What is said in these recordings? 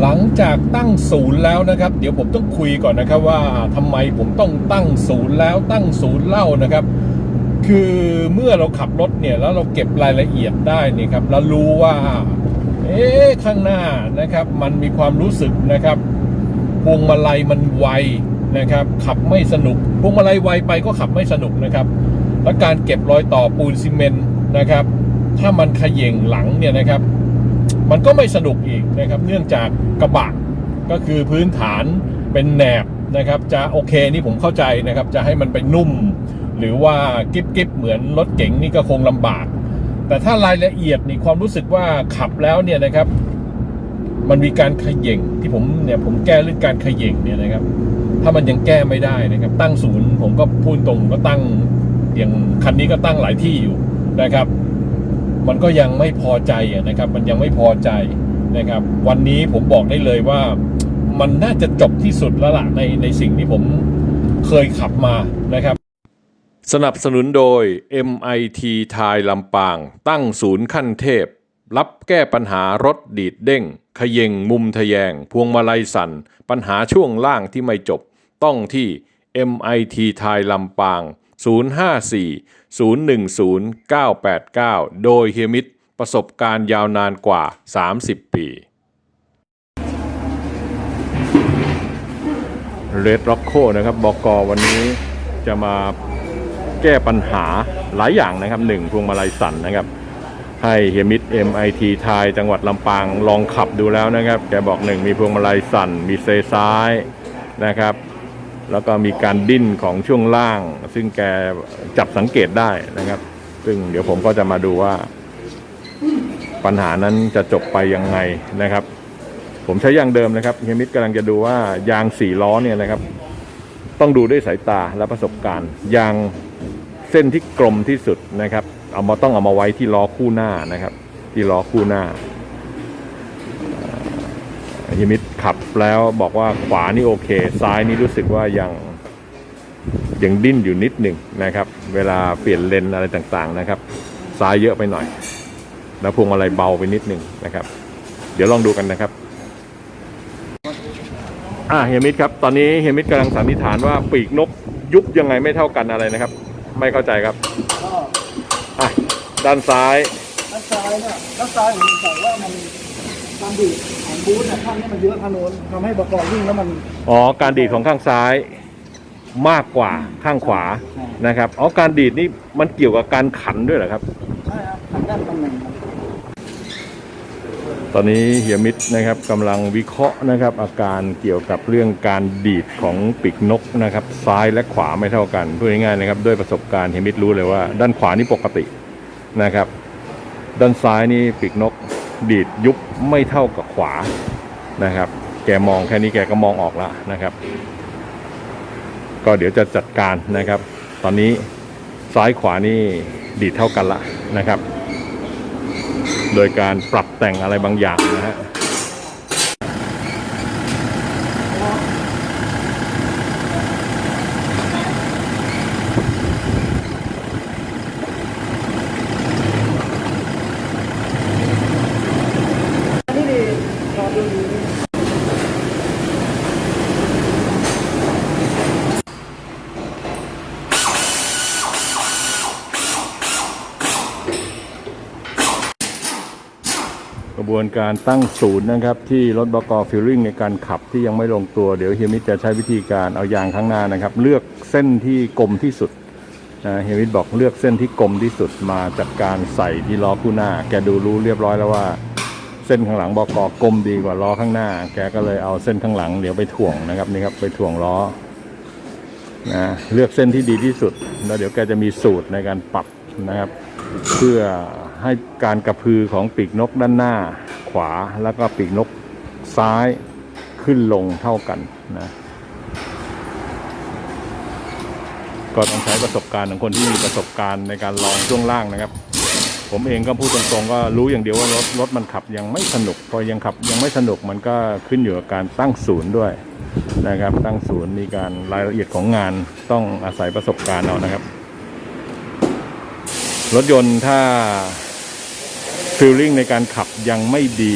หลังจากตั้งศูนย์แล้วนะครับ เดี๋ยวผมต้องคุยก่อนนะครับว่าทำไมผมต้องตั้งศูนย์แล้วตั้งศูนย์เล่านะครับ คือเมื่อเราขับรถเนี่ยแล้วเราเก็บรายละเอียดได้นี่ครับแล้วรู้ว่า เอ๊ะข้างหน้านะครับ มันมีความรู้สึกนะครับพวงมาลัยมันไวนะครับ ขับไม่สนุกพวงมาลัยไวไปก็ขับไม่สนุกนะครับ และการเก็บรอยต่อปูนซีเมนต์นะครับ ถ้ามันเขย่งหลังเนี่ยนะครับ มันก็ไม่สนุกอีกนะครับเนื่องจากกระบะก็คือพื้นฐานเป็นแหนบนะครับจะโอเคนี่ผมเข้าใจนะครับจะให้มันไปนุ่ม หรือว่ากิ๊บกิ๊บเหมือนรถเก๋งนี่ก็คงลำบาก แต่ถ้ารายละเอียดนี่ความรู้สึกว่าขับแล้วเนี่ยนะครับ มันมีการขย่งที่ผมเนี่ยผมแก้เรื่องการขย่งเนี่ยนะครับ ถ้ามันยังแก้ไม่ได้นะครับ ตั้งศูนย์ผมก็พูดตรงก็ตั้งอย่างคันนี้ก็ตั้งหลายที่อยู่นะครับ มันก็ยังไม่พอใจนะครับ มันยังไม่พอใจนะครับ วันนี้ผมบอกได้เลยว่ามันน่าจะจบที่สุดแล้วล่ะในในสิ่งที่ผมเคยขับมานะครับ สนับสนุนโดย MIT ไทยลำปาง ตั้งศูนย์ขั้นเทพ รับแก้ปัญหารถดีดเด้งขย่งมุมทะแยง พวงมาลัยสั่น ปัญหาช่วงล่างที่ไม่จบ ต้องที่ MIT ไทยลำปาง 054 010 989 โดยเฮียมิตรประสบการณ์ยาวนานกว่า 30 ปีเรดร็อกโคนะครับบกวันนี้จะมาแก้ปัญหาหลายอย่างนะครับหนึ่งพวงมาลัยสั่นนะครับ ให้เฮียมิตร MIT ไทยจังหวัดลำปางลองขับดูแล้วนะครับ แกบอกหนึ่งมีพวงมาลัยสั่น มีเซซ้ายนะครับ แล้วก็มีการดิ้นของช่วงล่าง ซึ่งแกจับสังเกตได้นะครับ ซึ่งเดี๋ยวผมก็จะมาดูว่า ปัญหานั้นจะจบไปยังไงนะครับ ผมใช้ยางเดิมนะครับเฮมิตกำลังจะดูว่ายางสี่ล้อเนี่ยนะครับ ต้องดูด้วยสายตาและประสบการณ์ยางเส้นที่กลมที่สุดนะครับ เอามาต้องเอามาไว้ที่ล้อคู่หน้านะครับ ที่ล้อคู่หน้า เฮมิตขับแล้วบอกว่าขวานี่โอเค ซ้ายนี่รู้สึกว่ายังยังดิ้นอยู่นิดหนึ่งนะครับ เวลาเปลี่ยนเลนอะไรต่างๆนะครับ ซ้ายเยอะไปหน่อย แล้วพวงมาลัยเบาไปนิดหนึ่งนะครับ เดี๋ยวลองดูกันนะครับอ่าเฮมิตครับ ตอนนี้เฮมิตกำลังสันนิษฐานว่าปีกนกยุบยังไงไม่เท่ากันอะไรนะครับ ไม่เข้าใจครับอะด้านซ้ายด้านซ้ายเนี่ยด้านซ้ายผมสงสัยว่ามัน การดีดของบูธเนี่ยข้างนี้มันเยอะทางโน้นทำให้ประกอบวิ่งแล้วมันอ๋อการดีดของข้างซ้ายมากกว่าข้างขวานะครับอ๋อการดีดนี่มันเกี่ยวกับการขันด้วยเหรอครับ ใช่ครับทางด้านตำแหน่งครับตอนนี้เฮียมิตรนะครับกำลังวิเคราะห์นะครับ อาการเกี่ยวกับเรื่องการดีดของปีกนกนะครับ ซ้ายและขวาไม่เท่ากันพูดง่ายๆนะครับด้วยประสบการณ์เฮียมิตรรู้เลยว่า ด้านขวานี่ปกตินะครับ ด้านซ้ายนี่ปีกนก ดีดยุบไม่เท่ากับขวานะครับ แกมองแค่นี้แกก็มองออกแล้วนะครับ ก็เดี๋ยวจะจัดการนะครับ ตอนนี้ซ้ายขวานี่ดีดเท่ากันละนะครับ โดยการปรับแต่งอะไรบางอย่างนะฮะ อันนี้ดีครับดูดี กระบ วนการตั้งศูนย์นะครับ ที่รถบกฟิลลิ่งในการขับที่ยังไม่ลงตัวเดี๋ยวเฮียมิตจะใช้วิธีการเอายางข้างหน้านะครับ เลือกเส้นที่กลมที่สุดนะเฮียมิตบอกเลือกเส้นที่กลมที่สุดมาจัดการใส่ที่ล้อคู่หน้า แกดูรู้เรียบร้อยแล้วว่า เส้นข้างหลังบกกลมดีกว่าล้อข้างหน้า แกก็เลยเอาเส้นข้างหลังเดี๋ยวไปถ่วงนะครับนี่ครับไปถ่วงล้อนะเลือกเส้นที่ดีที่สุด แล้วเดี๋ยวแกจะมีสูตรในการปรับนะครับ เพื่อให้การกระพือของปีกนกด้านหน้า ขวาแล้วก็ปีกนกซ้ายขึ้นลงเท่ากันนะ ก็ต้องใช้ประสบการณ์ของคนที่มีประสบการณ์ในการลองช่วงล่างนะครับ ผมเองก็พูดตรงๆ ก็รู้อย่างเดียวว่ารถรถมันขับยังไม่สนุก พอยังขับยังไม่สนุกมันก็ขึ้นอยู่กับการตั้งศูนย์ด้วยนะครับ ตั้งศูนย์มีการรายละเอียดของงานต้องอาศัยประสบการณ์เอานะครับ รถยนต์ถ้า ฟีลลิ่งในการขับยังไม่ดี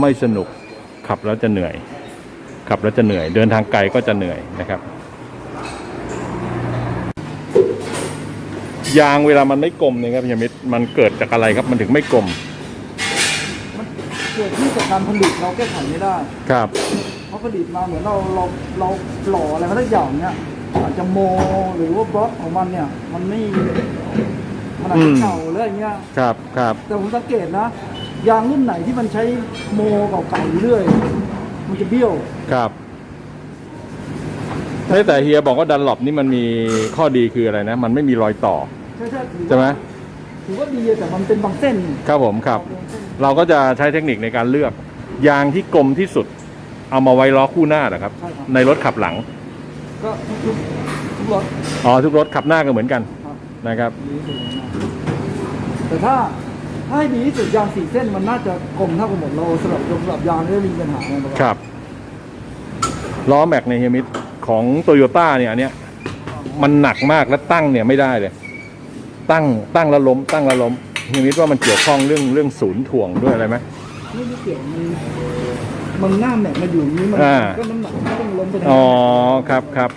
ไม่สนุกขับแล้วจะเหนื่อย ขับแล้วจะเหนื่อย เดินทางไกลก็จะเหนื่อยนะครับ ยางเวลามันไม่กลมเนี่ยครับพี่มิตรมันเกิดจากอะไรครับมันถึงไม่กลมมันเกิดที่จากการผลิตเราแก้ไขไม่ได้ครับเพราะผลิตมาเหมือนเราเราเราหล่ออะไรก็ได้อย่างเนี้ยอาจจะโมหรือว่าบล็อกของมันเนี่ย มันไม่ มันอาจอืจะมเก่าหรืออะไรเงี้ยครับครับแต่ผมสังเกตนะ ยางรุ่นไหนที่มันใช้โมเก่าๆอยู่เรื่อย มันจะเบี้ยวครับเฮ้ยแต่เฮียบอกว่าดันหลบนี่มันมีข้อดีคืออะไรนะ มันไม่มีรอยต่อใช่ใช่ถือใช่ไหมว่าถือว่าดีแต่มันเป็นบางเส้น ครับผมครับบางเส้นเราก็จะใช้เทคนิคในการเลือก ยางที่กลมที่สุด เอามาไว้ล้อคู่หน้านะครับใช่ครับ ในรถขับหลัง ก็ทุกทุกทุกรถอ๋อทุกรถขับหน้าก็เหมือนกันครับ นะครับดีที่สุดเลยนะแต่ถ้าถ้าให้ดีที่สุดยางสี่เส้นมันน่าจะกลมเท่ากันหมดเราสำหรับสำหรับยางไม่ได้มีปัญหาอะไรหรอกครับล้อแม็กในเฮียมิตของโตโยต้าเนี่ยอันเนี้ยมันหนักมากและตั้งเนี่ยไม่ได้เลย ตั้งตั้งแล้วล้ม ตั้งแล้วล้มเฮียมิตว่ามันเกี่ยวข้องเรื่องเรื่องศูนย์ถ่วงด้วยอะไรไหมไม่ได้เกี่ยวมันมันหน้าแม็กมาอยู่อย่างนี้มันอ่า ก็น้ำหนักมันก็ต้องล้มไปทางอ๋อนั้นครับครับ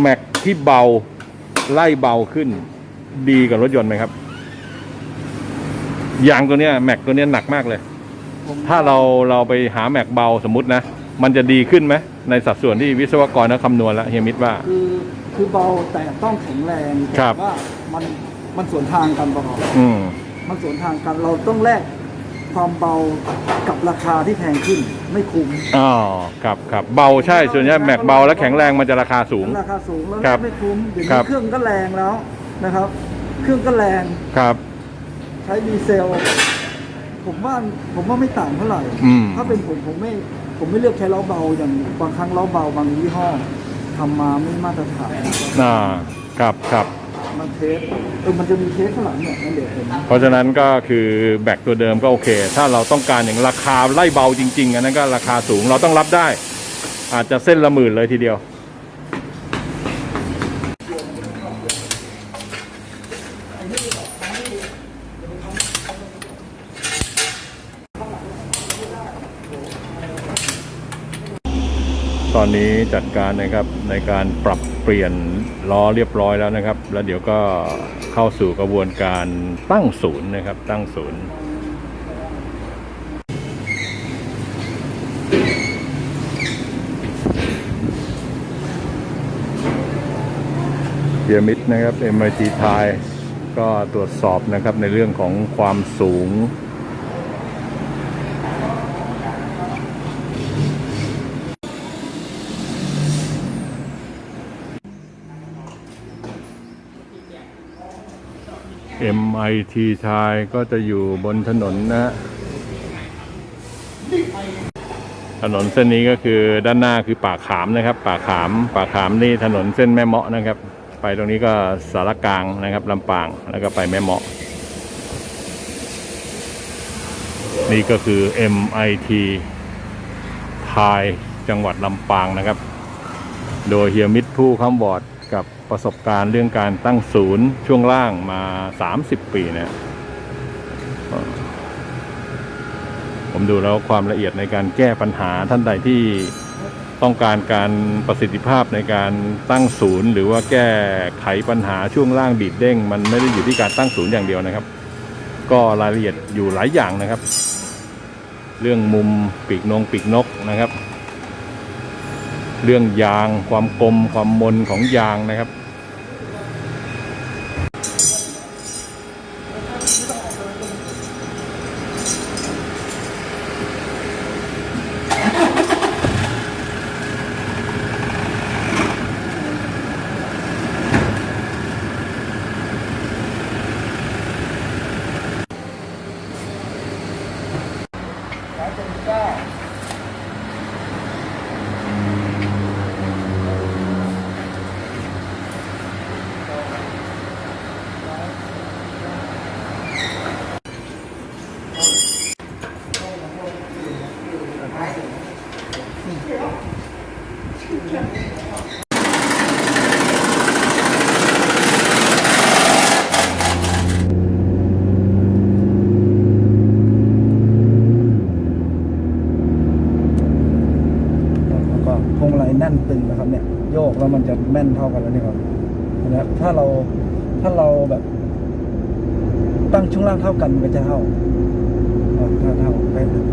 แม็กที่เบาไล่เบาขึ้น ดีกับรถยนต์ไหมครับ ยางตัวเนี้ยแม็กตัวเนี้ยหนักมากเลยผมถ้าเราเราไปหาแม็กเบาสมมตินะ มันจะดีขึ้นไหมในสัดส่วนที่วิศวกรเขาคำนวณแล้วเฮียมิตรว่า คือคือเบาแต่ต้องแข็งแรงครัแต่บ ว่ามันมันสวนทางกันประกอบอืม มันสวนทางกันเราต้องแลกความเบากับราคาที่แพงขึ้นไม่คุ้ม อ๋อครับครับเบาใช่ส่วนใหญ่แม็กเบาและแข็งแรงมันจะราคาสูง ราคาสูงแล้วครับไม่คุ้มเดี๋ยวครันี้บ เครื่องก็แรงแล้วนะครับ เครื่องก็แรงครับ ใช้ดีเซล ผมว่าผมว่าไม่ต่างเท่าไหร่ อืม ถ้าเป็นผมผมไม่ ผมไม่เลือกใช้ล้อเบาอย่างบางครั้งล้อเบาบางยี่ห้อทำมาไม่มาตรฐานอ่าครับครับ มันเทสเออมันจะมีเทสข้างหลังเนี่ยนั่นเดี๋ยวผมเพราะฉะนั้นก็คือแบกตัวเดิมก็โอเค ถ้าเราต้องการอย่างราคาไล่เบาจริง ๆ อันนั้นก็ราคาสูงเราต้องรับได้ อาจจะเส้นละหมื่นเลยทีเดียว ตอนนี้จัดการนะครับในการปรับเปลี่ยนล้อเรียบร้อยแล้วนะครับ แล้วเดี๋ยวก็เข้าสู่กระบวนการตั้งศูนย์นะครับ ตั้งศูนย์เพียมิดนะครับ MIT ไทยก็ตรวจสอบนะครับในเรื่องของความสูง MIT ไทยก็จะอยู่บนถนนนะฮะถนนเส้นนี้ก็คือด้านหน้าคือป่าขามนะครับ ป่าขาม ป่าขามนี่ถนนเส้นแม่เมาะนะครับ ไปตรงนี้ก็สารกลางนะครับลำปางแล้วก็ไปแม่เมาะ นี่ก็คือ MIT ไทยจังหวัดลำปางนะครับ โดยเฮียมิตรผู้ค้ำบอร์ด ประสบการณ์เรื่องการตั้งศูนย์ช่วงล่างมา 30 ปีเนะเอ่อผมดูแล้วความละเอียดในการแก้ปัญหาท่านใดที่ต้องการการประสิทธิภาพในการตั้งศูนย์ หรือว่าแก้ไขปัญหาช่วงล่างดีดเด้ง มันไม่ได้อยู่ที่การตั้งศูนย์อย่างเดียวนะครับ ก็รายละเอียดอยู่หลายอย่างนะครับ เรื่องมุมปีกนงปีกนกนะครับ เรื่องยางความกลมความมนของยางนะครับ ค พวงมาลัยแน่นตึงนะครับ เนี่ย โยกแล้วมันจะแม่นเท่ากันแล้วเนี่ยครับนะถ้าเราถ้าเราแบบ ตั้งช่วงล่างเท่ากันมันก็จะเท่าอ่าถ้าเท่าเป๊ะนะ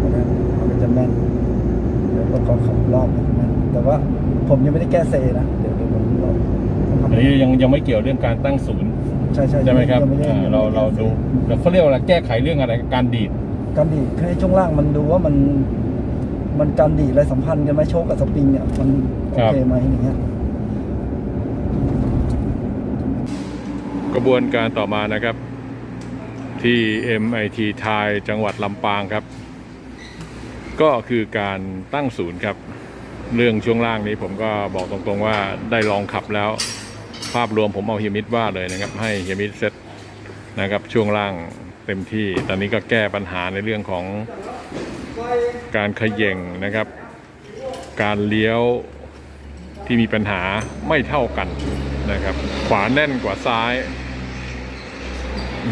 มันก็มันก็จะแม่นเดี๋ยวประกอบขับรอบมันจะแม่นแต่ว่าผมยังไม่ได้แก้เซนะเดี๋ยวเดี๋ยวผมรอบต้องทำอันนี้ยังยังไม่เกี่ยวเรื่องการตั้งศูนย์ใช่ใช่ใช่ไหมครับยังด้อ่ายังไม่เราได้เราดูเขาเรียกว่าอะไรแก้ไขเรื่องอะไรการดีดการดีดให้ช่วงล่างมันดูว่ามัน มันการดีดอะไรสัมพันธ์กันไหมโชคกับสปริงเนี่ยมันโอเคไหมอย่างเงี้ยกระบวนการต่อมานะครับ ที่ MIT ไทยจังหวัดลำปางครับ ก็คือการตั้งศูนย์ครับ เรื่องช่วงล่างนี้ผมก็บอกตรงๆว่าได้ลองขับแล้ว ภาพรวมผมเอาเฮียมิดว่าเลยนะครับ ให้เฮียมิดเซตนะครับช่วงล่างเต็มที่ ตอนนี้ก็แก้ปัญหาในเรื่องของ การขย่งนะครับ การเลี้ยวที่มีปัญหาไม่เท่ากันนะครับ ขวาแน่นกว่าซ้าย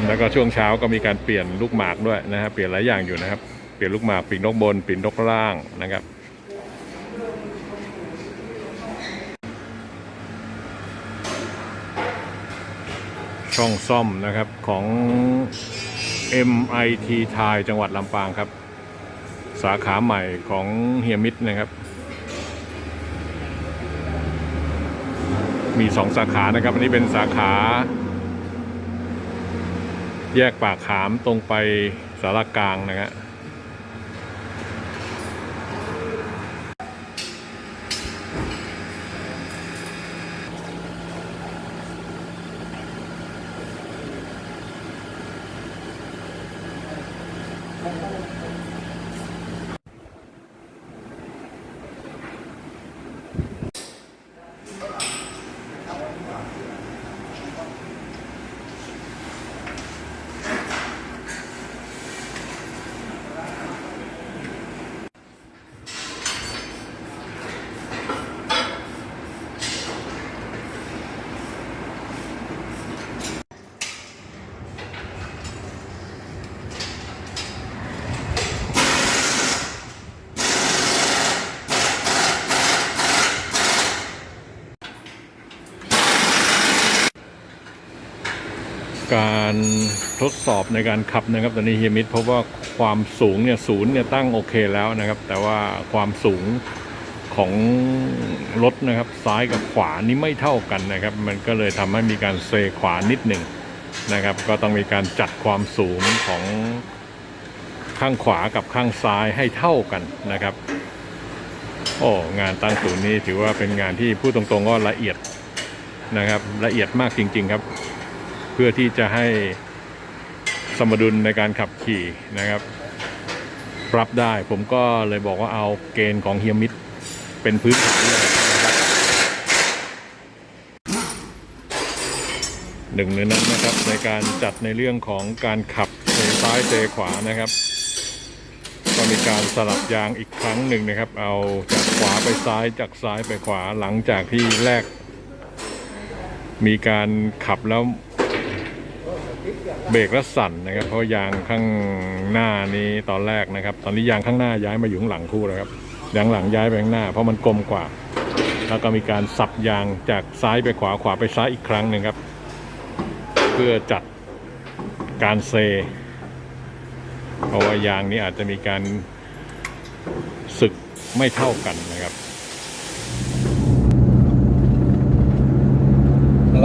แล้วก็ช่วงเช้าก็มีการเปลี่ยนลูกหมากด้วยนะครับเปลี่ยนหลายอย่างอยู่นะครับ เปลี่ยนลูกหมากปีกนกบนปีกนกล่างนะครับช่องซ่อมนะครับของ MIT ไทยจังหวัดลำปางครับ สาขาใหม่ของเฮียมิดนะครับ มีสองสาขานะครับ อันนี้เป็นสาขา แยกปากขามตรงไปสารกลางนะครับ การทดสอบในการขับนะครับ ตอนนี้เฮียมิดพบว่าความสูงเนี่ยศูนย์เนี่ยตั้งโอเคแล้วนะครับ แต่ว่าความสูงของรถนะครับซ้ายกับขวานี่ไม่เท่ากันนะครับ มันก็เลยทำให้มีการเซขวานิดหนึ่งนะครับ ก็ต้องมีการจัดความสูงของข้างขวากับข้างซ้ายให้เท่ากันนะครับ โอ้งานตั้งศูนย์นี้ถือว่าเป็นงานที่พูดตรงๆก็ละเอียดนะครับ ละเอียดมากจริง ๆ ครับ พื่อที่จะให้สมดุลในการขับขี่นะครับรับได้ผมก็เลยบอกว่าเอาเกณฑ์ของเฮียมิดเป็นพื้นฐานเลยนะครับหนึ่งในนั้นนะครับในการจัดในเรื่องของการขับเซซ้ายเซขวานะครับก็มีการสลับยางอีกครั้งหนึ่งนะครับ เอาจากขวาไปซ้ายจากซ้ายไปขวาหลังจากที่แรก มีการขับแล้ว เบรกแล้วสั่นนะครับ เพราะยางข้างหน้านี้ตอนแรกนะครับ ตอนนี้ยางข้างหน้าย้ายมาอยู่ข้างหลังคู่แล้วครับยางหลังย้ายไปข้างหน้า เพราะมันกลมกว่า แล้วก็มีการสับยางจากซ้ายไปขวาขวาไปซ้ายอีกครั้งหนึ่งครับ เพื่อจัดการเซเพราะว่ายางนี้อาจจะมีการสึกไม่เท่ากันนะครับ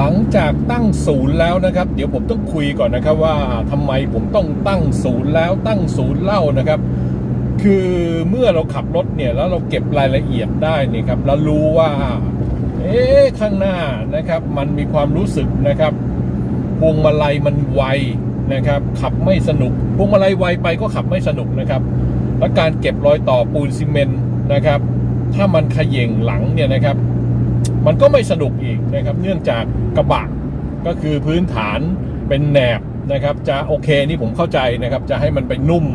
ลังจากตั้งศูนย์แล้วนะครับ เดี๋ยวผมต้องคุยก่อนนะครับว่าทำไมผมต้องตั้งศูนย์แล้วตั้งศูนย์เล่านะครับ คือเมื่อเราขับรถเนี่ยแล้วเราเก็บรายละเอียดได้นี่ครับแล้วรู้ว่า เอ๊ะข้างหน้านะครับ มันมีความรู้สึกนะครับพวงมาลัยมันไวนะครับ ขับไม่สนุกพวงมาลัยไวไปก็ขับไม่สนุกนะครับ และการเก็บรอยต่อปูนซีเมนต์นะครับ ถ้ามันเขย่งหลังเนี่ยนะครับ มันก็ไม่สนุกอีกนะครับ เนื่องจากกระบะก็คือพื้นฐานเป็นแหนบนะครับจะโอเคนี่ผมเข้าใจนะครับ จะให้มันไปนุ่ม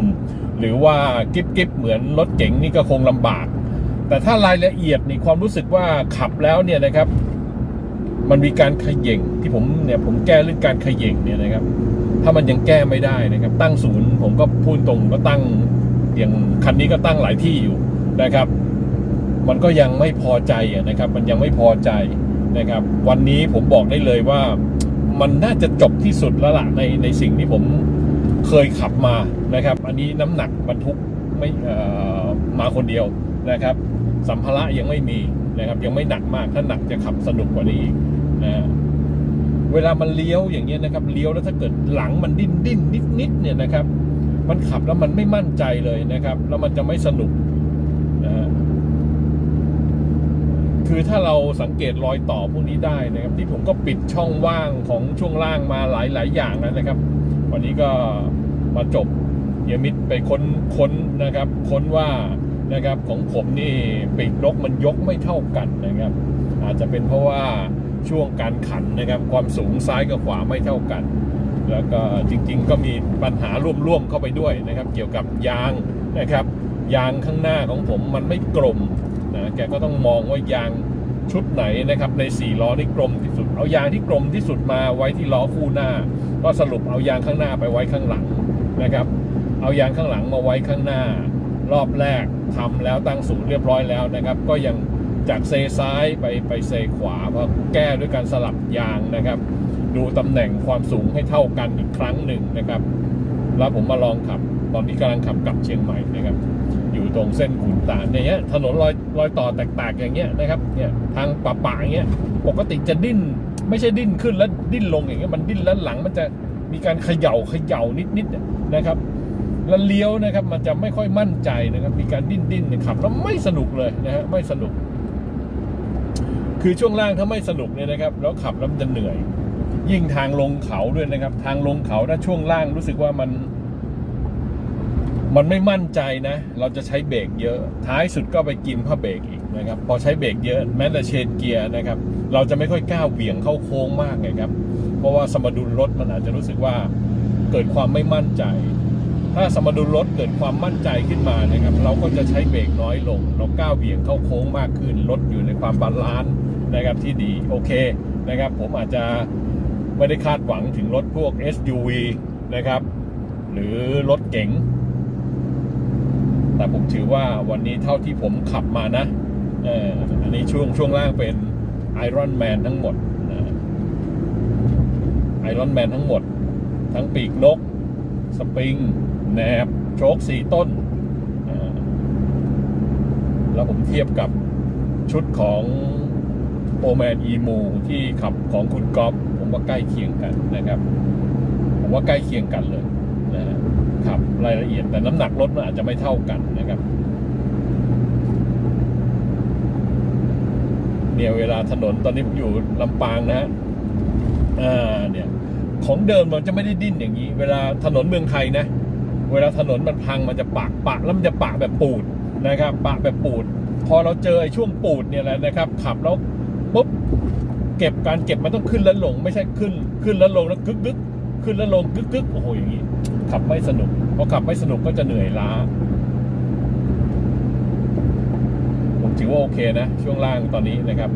หรือว่ากิ๊บกิ๊บเหมือนรถเก๋งนี่ก็คงลำบาก แต่ถ้ารายละเอียดนี่ความรู้สึกว่าขับแล้วเนี่ยนะครับ มันมีการขย่งที่ผมเนี่ยผมแก้เรื่องการขย่งเนี่ยนะครับ ถ้ามันยังแก้ไม่ได้นะครับ ตั้งศูนย์ผมก็พูดตรงก็ตั้งอย่างคันนี้ก็ตั้งหลายที่อยู่นะครับ มันก็ยังไม่พอใจนะครับ มันยังไม่พอใจนะครับ วันนี้ผมบอกได้เลยว่ามันน่าจะจบที่สุดแล้วล่ะในในสิ่งที่ผมเคยขับมานะครับ อันนี้น้ำหนักบรรทุกไม่มาคนเดียวนะครับ สัมภาระยังไม่มีนะครับ ยังไม่หนักมากถ้าหนักจะขับสนุกกว่านี้อีกนะเวลามันเลี้ยวอย่างเงี้ยนะครับเลี้ยวแล้วถ้าเกิดหลังมันดิ้นดิ้นนิดนิดๆเนี่ยนะครับ มันขับแล้วมันไม่มั่นใจเลยนะครับ แล้วมันจะไม่สนุกนะฮะ คือถ้าเราสังเกตรอยต่อพวกนี้ได้นะครับ ที่ผมก็ปิดช่องว่างของช่วงล่างมาหลายหลายอย่างแล้วนะครับ วันนี้ก็มาจบเยมิดไปค้นค้นนะครับ ค้นว่านะครับของผมนี่ปีกนกมันยกไม่เท่ากันนะครับ อาจจะเป็นเพราะว่าช่วงการขันนะครับ ความสูงซ้ายกับขวาไม่เท่ากัน แล้วก็จริง ๆ ก็มีปัญหาร่วมๆเข้าไปด้วยนะครับ เกี่ยวกับยางนะครับ ยางข้างหน้าของผมมันไม่กลม นะแกก็ต้องมองว่ายางชุดไหนนะครับในสี่ล้อนี่กลมที่สุด เอายางที่กลมที่สุดมาไว้ที่ล้อคู่หน้า ก็สรุปเอายางข้างหน้าไปไว้ข้างหลังนะครับ เอายางข้างหลังมาไว้ข้างหน้า รอบแรกทำแล้วตั้งศูนย์เรียบร้อยแล้วนะครับ ก็ยังจากเซซ้ายไปไปเซขวาเพราะแก้ด้วยการสลับยางนะครับ ดูตำแหน่งความสูงให้เท่ากันอีกครั้งหนึ่งนะครับ แล้วผมมาลองขับ ตอนนี้กำลังขับกลับเชียงใหม่นะครับ อยู่ตรงเส้นขุนตาลเนี่ยเงี้ยถนนรอยรอยต่อแตกๆอย่างเงี้ยนะครับ เนี่ยทางป่าป่าๆอย่างเงี้ย ปกติจะดิ้น ไม่ใช่ดิ้นขึ้นแล้วดิ้นลงอย่างเงี้ย มันดิ้นแล้วหลังมันจะมีการเขย่าเขย่านิดๆเนี่ยนะครับ แล้วเลี้ยวนะครับ มันจะไม่ค่อยมั่นใจนะครับ มีการดิ้นดิ้นขับแล้วไม่สนุกเลยนะฮะ ไม่สนุก คือช่วงล่างถ้าไม่สนุกเนี่ยนะครับ แล้วขับแล้วมันจะเหนื่อย ยิ่งทางลงเขาด้วยนะครับ ทางลงเขาถ้าช่วงล่างรู้สึกว่ามัน มันไม่มั่นใจนะ เราจะใช้เบรกเยอะ ท้ายสุดก็ไปกินผ้าเบรกอีกนะครับ พอใช้เบรกเยอะแม้แต่เชนเกียร์นะครับ เราจะไม่ค่อยก้าวเหวี่ยงเข้าโค้งมากไงครับ เพราะว่าสมดุลรถมันอาจจะรู้สึกว่าเกิดความไม่มั่นใจ ถ้าสมดุลรถเกิดความมั่นใจขึ้นมานะครับ เราก็จะใช้เบรกน้อยลง เราก้าวเบี่ยงเข้าโค้งมากขึ้น รถอยู่ในความบาลานซ์นะครับที่ดี โอเคนะครับ ผมอาจจะไม่ได้คาดหวังถึงรถพวก SUV นะครับ หรือรถเก๋ง แต่ผมถือว่าวันนี้เท่าที่ผมขับมานะเอออันนี้ช่วงช่วงล่างเป็น Iron Man ทั้งหมดไอรอนแมนทั้งหมด ทั้งปีกนก สปริงแหนบโชคสี่ต้น แล้วผมเทียบกับชุดของโอแมนอีมูที่ขับของคุณก๊อฟผมว่าใกล้เคียงกันนะครับ ผมว่าใกล้เคียงกันเลย ครับรายละเอียดแต่น้ำหนักรถมันอาจจะไม่เท่ากันนะครับเนี่ยเวลาถนนตอนนี้ผมอยู่ลำปางนะฮะอ่าเนี่ยของเดิมมันจะไม่ได้ดิ้นอย่างนี้ เวลาถนนเมืองไทยนะ เวลาถนนมันพังมันจะปากปากแล้วมันจะปากแบบปูดนะครับ ปากแบบปูด พอเราเจอไอ้ช่วงปูดเนี่ยแหละนะครับ ขับแล้วปุ๊บเก็บการเก็บมันต้องขึ้นแล้วลง ไม่ใช่ขึ้น ขึ้นแล้วลงแล้วกึกกึก ขึ้นแล้วลงกึกกึกโอ้โหอย่างนี้ ขับไม่สนุกพอขับไม่สนุกก็จะเหนื่อยล้า ผมถือว่าโอเคนะ ช่วงล่างตอนนี้นะครับ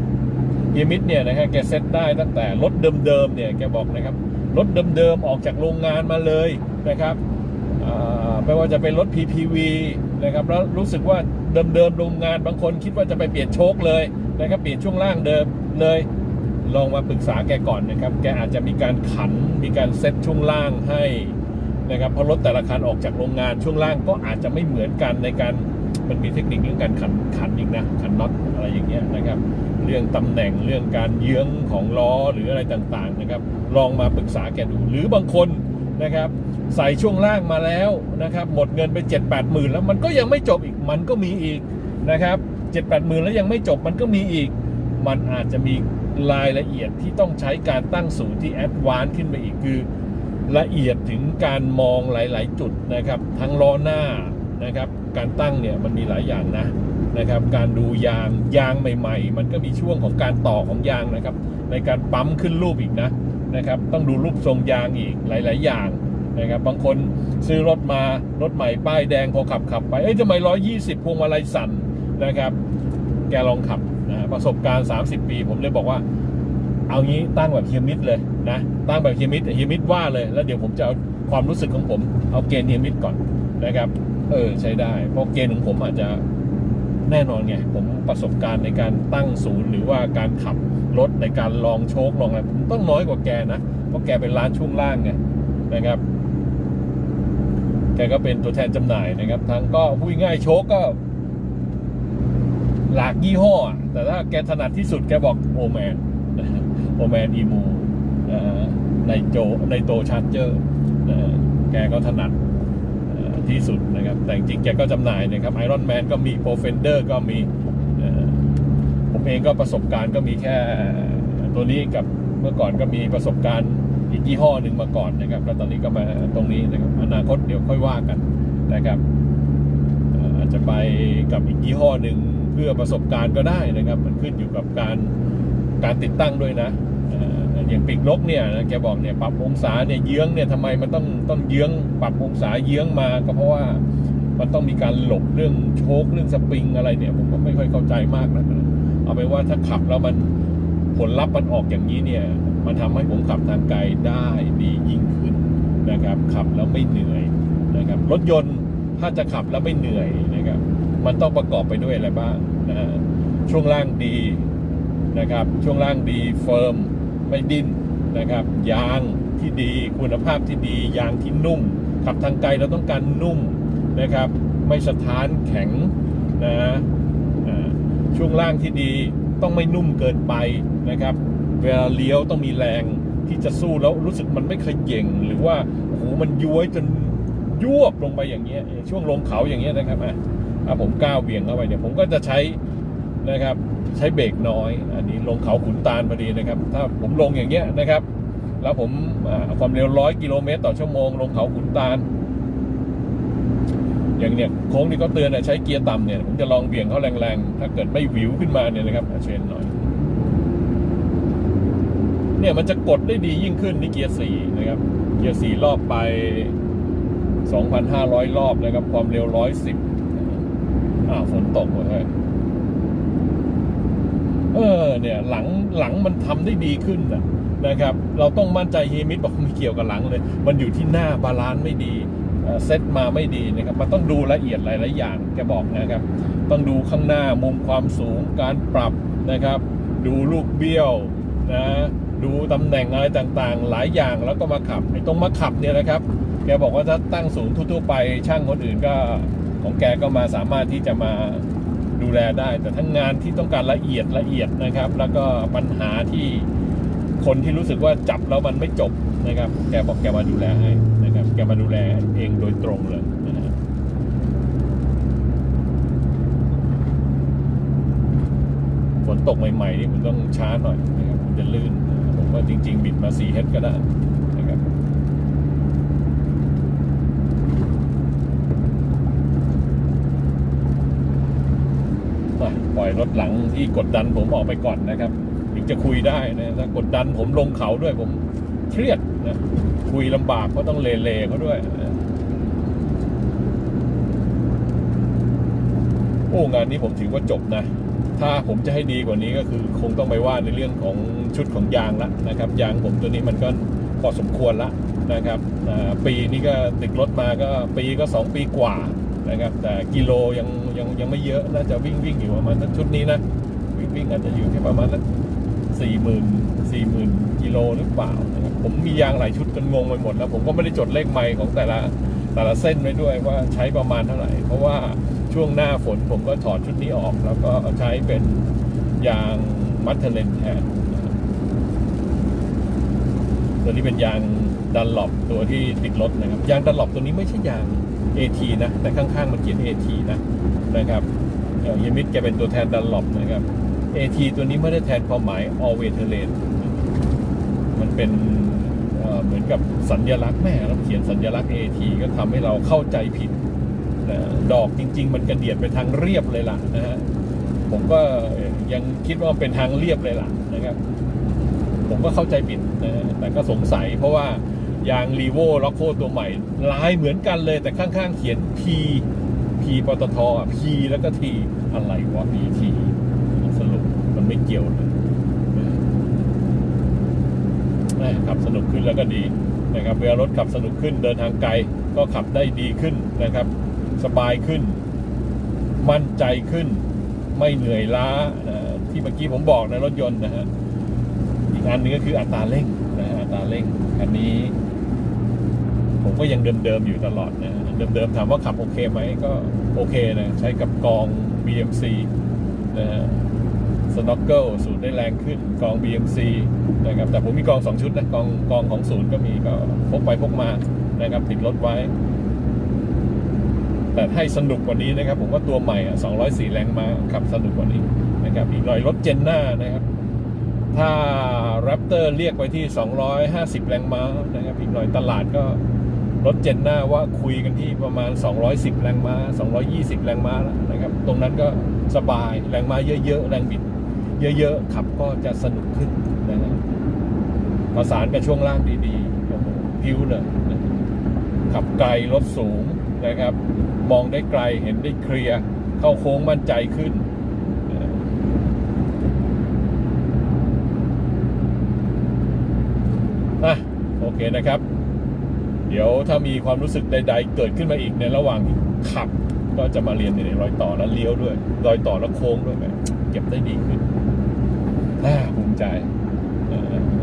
เยมิดเนี่ยนะครับแกเซ็ตได้ตั้งแต่รถเดิมๆเนี่ยแกบอกนะครับรถเดิมๆออกจากโรงงานมาเลยนะครับไม่ว่าจะเป็นรถ PPV นะครับแล้วรู้สึกว่าเดิมๆโรงงานบางคนคิดว่าจะไปเปลี่ยนโชคเลยนะครับเปลี่ยนช่วงล่างเดิมเลย ลองมาปรึกษาแกก่อนนะครับ แกอาจจะมีการขัน มีการเซ็ตช่วงล่างให้นะครับ เพราะรถแต่ละคันออกจากโรงงานช่วงล่างก็อาจจะไม่เหมือนกันในการ มันมีเทคนิคเรื่องการขันขันอีกนะ ขันน็อตอะไรอย่างเงี้ยนะครับ เรื่องตำแหน่ง เรื่องการเยื้องของล้อหรืออะไรต่างๆนะครับ ลองมาปรึกษาแกดู หรือบางคนนะครับใส่ช่วงล่างมาแล้วนะครับ หมดเงินไป 7 8หมื่นแล้วมันก็ยังไม่จบอีก มันก็มีอีกนะครับ 7 8หมื่นแล้วยังไม่จบมันก็มีอีก มันอาจจะมี รายละเอียดที่ต้องใช้การตั้งศูนย์ที่แอดวานซ์ขึ้นไปอีกคือ ละเอียดถึงการมองหลาย ๆ จุดนะครับ ทั้งล้อหน้านะครับ การตั้งเนี่ยมันมีหลายอย่างนะนะครับ การดูยางยางใหม่ ๆ มันก็มีช่วงของการต่อของยางนะครับ ในการปั๊มขึ้นรูปอีกนะนะครับ ต้องดูรูปทรงยางอีกหลาย ๆ อย่างนะครับ บางคนซื้อรถมารถใหม่ป้ายแดงพอขับขับไปเอ้ยทำไมร้อยยี่สิบพวงมาลัยสั่นนะครับ แกลองขับ นะประสบการณ์ 30 ปี ผมเลยบอกว่า เอางี้ตั้งแบบเฮียมิดเลยนะตั้งแบบเฮียมิดเฮียมิดว่าเลยแล้วเดี๋ยวผมจะเอาความรู้สึกของผมเอาเกณฑ์เฮียมิดก่อนนะครับ เออใช้ได้ เพราะเกณฑ์ของผมอาจจะแน่นอนไงผมประสบการณ์ในการตั้งศูนย์หรือว่าการขับรถในการลองโชคลองอะไรผมต้องน้อยกว่าแกนะเพราะแกเป็นร้านช่วงล่างไงนะครับแกก็เป็นตัวแทนจำหน่ายนะครับทางก็พูดง่ายโชคก็ หลากยี่ห้อ แต่ถ้าแกถนัดที่สุดแกบอกโอแมนโอแมนอีมูในโจในโตชาร์เจอร์แกก็ถนัดที่สุดนะครับ แต่จริงแกก็จำหน่ายนะครับไอรอนแมนก็มีโปรเฟนเดอร์ก็มีผมเองก็ประสบการณ์ก็มีแค่ตัวนี้กับเมื่อก่อนก็มีประสบการณ์อีกยี่ห้อหนึ่งมาก่อนนะครับ แล้วตอนนี้ก็มาตรงนี้นะครับ อนาคตเดี๋ยวค่อยว่ากันนะครับอาจจะไปกับอีกยี่ห้อหนึ่ง เพื่อประสบการณ์ก็ได้นะครับ มันขึ้นอยู่กับการการติดตั้งด้วยนะอย่างปีกนกเนี่ยนะแกบอกเนี่ยปรับองศาเนี่ยเยื้องเนี่ยทำไมมันต้องต้องเยื้องปรับองศาเยื้องมาก็เพราะว่ามันต้องมีการหลบเรื่องโชคเรื่องสปริงอะไรเนี่ยผมก็ไม่ค่อยเข้าใจมากนะเอาเป็นว่าถ้าขับแล้วมันผลลัพธ์มันออกอย่างนี้เนี่ยมันทำให้ผมขับทางไกลได้ดียิ่งขึ้นนะครับ ขับแล้วไม่เหนื่อยนะครับรถยนต์ถ้าจะขับแล้วไม่เหนื่อยนะครับ มันต้องประกอบไปด้วยอะไรบ้างนะฮะช่วงล่างดีนะครับ ช่วงล่างดีเฟิร์มไม่ดิ้นนะครับ ยางที่ดีคุณภาพที่ดียางที่นุ่ม ขับทางไกลเราต้องการนุ่มนะครับ ไม่สะท้านแข็งนะอ่าช่วงล่างที่ดีต้องไม่นุ่มเกินไปนะครับ เวลาเลี้ยวต้องมีแรงที่จะสู้แล้วรู้สึกมันไม่เขย่ง หรือว่าโอ้โหมันย้วยจนยวบลงไปอย่างเงี้ยช่วงลงเขาอย่างเงี้ยนะครับอะ ถ้าผมก้าวเบี่ยงเข้าไปเนี่ยผมก็จะใช้นะครับใช้เบรกน้อย อันนี้ลงเขาขุนตาลพอดีนะครับ ถ้าผมลงอย่างเงี้ยนะครับ แล้วผมความเร็วร้อยกิโลเมตรต่อชั่วโมงลงเขาขุนตาลอย่างเนี้ยโค้งที่เขาเตือนนะใช้เกียร์ต่ำเนี่ยผมจะลองเบี่ยงเขาแรงๆ ถ้าเกิดไม่หวิวขึ้นมาเนี่ยนะครับเชนหน่อย เนี่ยมันจะกดได้ดียิ่งขึ้นนี่เกียร์สี่นะครับ เกียร์สี่รอบไป 2,500 รอบนะครับ ความเร็ว 110 อ้าวฝนตกเลยเออ เนี่ย หลังหลังมันทำได้ดีขึ้นนะนะครับ เราต้องมั่นใจเฮมิดบอกไม่เกี่ยวกับหลังเลย มันอยู่ที่หน้าบาลานซ์ไม่ดีเซตมาไม่ดีนะครับ มันต้องดูละเอียดหลาย ๆ อย่างแกบอกนะครับ ต้องดูข้างหน้ามุมความสูงการปรับนะครับ ดูลูกเบี้ยวนะดูตำแหน่งอะไรต่างๆ หลายอย่างแล้วก็มาขับไอ้ตรงมาขับเนี่ยนะครับ แกบอกว่าถ้าตั้งศูนย์ทั่วๆไปช่างคนอื่นก็ ของแกก็มาสามารถที่จะมาดูแลได้ แต่ทั้งงานที่ต้องการละเอียดละเอียดนะครับ แล้วก็ปัญหาที่คนที่รู้สึกว่าจับแล้วมันไม่จบนะครับ แกบอกแกมาดูแลให้นะครับ แกมาดูแลเองโดยตรงเลยนะฮะฝนตกใหม่ๆนี่ผมต้องช้าหน่อยนะครับมันจะลื่นผมว่าจริง ๆ บิดมา4เฮดก็ได้นะครับ อะ ปล่อยรถหลังที่กดดันผมออกไปก่อนนะครับถึงจะคุยได้นะถ้ากดดันผมลงเขาด้วยผมเครียดนะคุยลำบากเพราะต้องเลเลเขาด้วยนะโอ้งานนี้ผมถือว่าจบนะ ถ้าผมจะให้ดีกว่านี้ก็คือคงต้องไปว่าในเรื่องของชุดของยางละนะครับ ยางผมตัวนี้มันก็พอสมควรละนะครับปีนี้ก็ติดรถมาก็ปีก็สองปีกว่า นะครับ แต่กิโลยังยังยังไม่เยอะน่าจะวิ่งวิ่งอยู่ประมาณสักชุดนี้นะวิ่งวิ่งอาจจะอยู่แค่ประมาณสักสี่หมื่นสี่หมื่นกิโลหรือเปล่านะครับผมมียางหลายชุดจนงงไปหมดแล้ว ผมก็ไม่ได้จดเลขไมล์ของแต่ละแต่ละเส้นไว้ด้วยว่าใช้ประมาณเท่าไหร่ เพราะว่าช่วงหน้าฝนผมก็ถอดชุดนี้ออกแล้วก็ใช้เป็นยางมัทเทเลนแทนตัวนี้เป็นยางดันหลบตัวที่ติดรถนะครับ ยางดันหลบตัวนี้ไม่ใช่ยาง AT นะ แต่ข้างๆมันเขียน AT นะนะครับเอ่อยมิดแกเป็นตัวแทนดันหลบนะครับ AT ตัวนี้ไม่ได้แทนความหมาย all way terrain มันเป็นเหมือนกับสัญลักษณ์แม่เราเขียนสัญลักษณ์ AT ก็ทำให้เราเข้าใจผิดนะดอกจริง ๆ มันกระเดียดไปทางเรียบเลยล่ะนะฮะผมก็ยังคิดว่าเป็นทางเรียบเลยล่ะนะครับ ผมก็เข้าใจผิดนะแต่ก็สงสัยเพราะว่า ยางรีโวล็อกโคตัวใหม่ ลายเหมือนกันเลยแต่ข้างๆ เขียน P P ปตทอะ P แล้วก็ T อะไรวะ P T สรุปมันไม่เกี่ยวเลยขับสนุกขึ้นแล้วก็ดีนะครับเวลารถขับสนุกขึ้นเดินทางไกลก็ขับได้ดีขึ้นนะครับ สบายขึ้น มั่นใจขึ้น ไม่เหนื่อยล้าที่เมื่อกี้ผมบอกในะรถยนต์นะฮะอีกอันหนึงก็คืออัตราเร่งนะฮะอัตราเร่งอันนี้ ผมก็ยังเดิมๆอยู่ตลอดนะเดิมๆถามว่าขับโอเคไหมก็โอเคนะใช้กับกอง BMC นะฮะสโนว์เกิลสูตรได้แรงขึ้นกอง BMC นะครับแต่ผมมีกอง 2 ชุดนะกองกองของศูนย์ก็มีก็พกไปพกมานะครับติดรถไว้ แต่ให้สนุกกว่านี้นะครับ ผมว่าตัวใหม่อะ204 แรงม้าขับสนุกกว่านี้นะครับอีกหน่อยรถเจนหน้านะครับถ้า Raptor เรียกไปที่ 250 แรงม้านะครับอีกหน่อยตลาดก็ รถเจนหน้าว่าคุยกันที่ประมาณ 210 แรงม้า 220 แรงม้าแล้วนะครับ ตรงนั้นก็สบายแรงม้าเยอะๆ แรงบิด เยอะๆ ขับก็จะสนุกขึ้นนะครับประสานกับช่วงล่างดีๆพิ้วเลยนะขับไกลรถสูงนะครับ มองได้ไกลเห็นได้เคลียร์ เข้าโค้งมั่นใจขึ้นอะโอเคนะครับ เดี๋ยวถ้ามีความรู้สึกใด ๆ เกิดขึ้นมาอีกในระหว่างขับ ก็จะมาเรียนในรอยต่อแล้วเลี้ยวด้วย รอยต่อแล้วโค้งด้วยเก็บได้ดีขึ้นอ่าภูมิใจ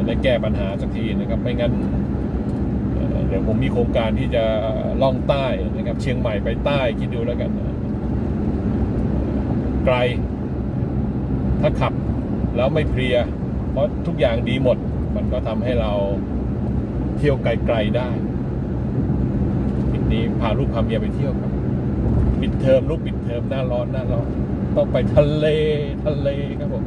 ได้แก้ปัญหาสักทีนะครับ ไม่งั้นเดี๋ยวผมมีโครงการที่จะล่องใต้นะครับ เชียงใหม่ไปใต้คิดดูแล้วกัน ไกล ถ้าขับแล้วไม่เพลีย เพราะทุกอย่างดีหมด มันก็ทำให้เราเที่ยวไกลๆได้ นี้พาลูกพาเมียไปเที่ยวครับปิดเทอมลูกปิดเทอมหน้าร้อนหน้าร้อนต้องไปทะเลทะเลครับผม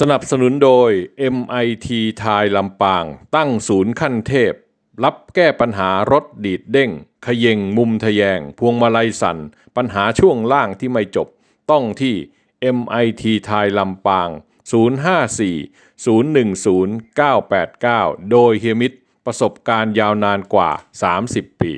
สนับสนุนโดย MIT ไทยลำปาง ตั้งศูนย์ขั้นเทพ รับแก้ปัญหารถดีดเด้ง ขย่งมุมทะแยง พวงมาลัยสั่น ปัญหาช่วงล่างที่ไม่จบ ต้องที่ MIT ไทยลำปาง 054 010 989 โดยเฮมิตประสบการณ์ยาวนานกว่า 30 ปี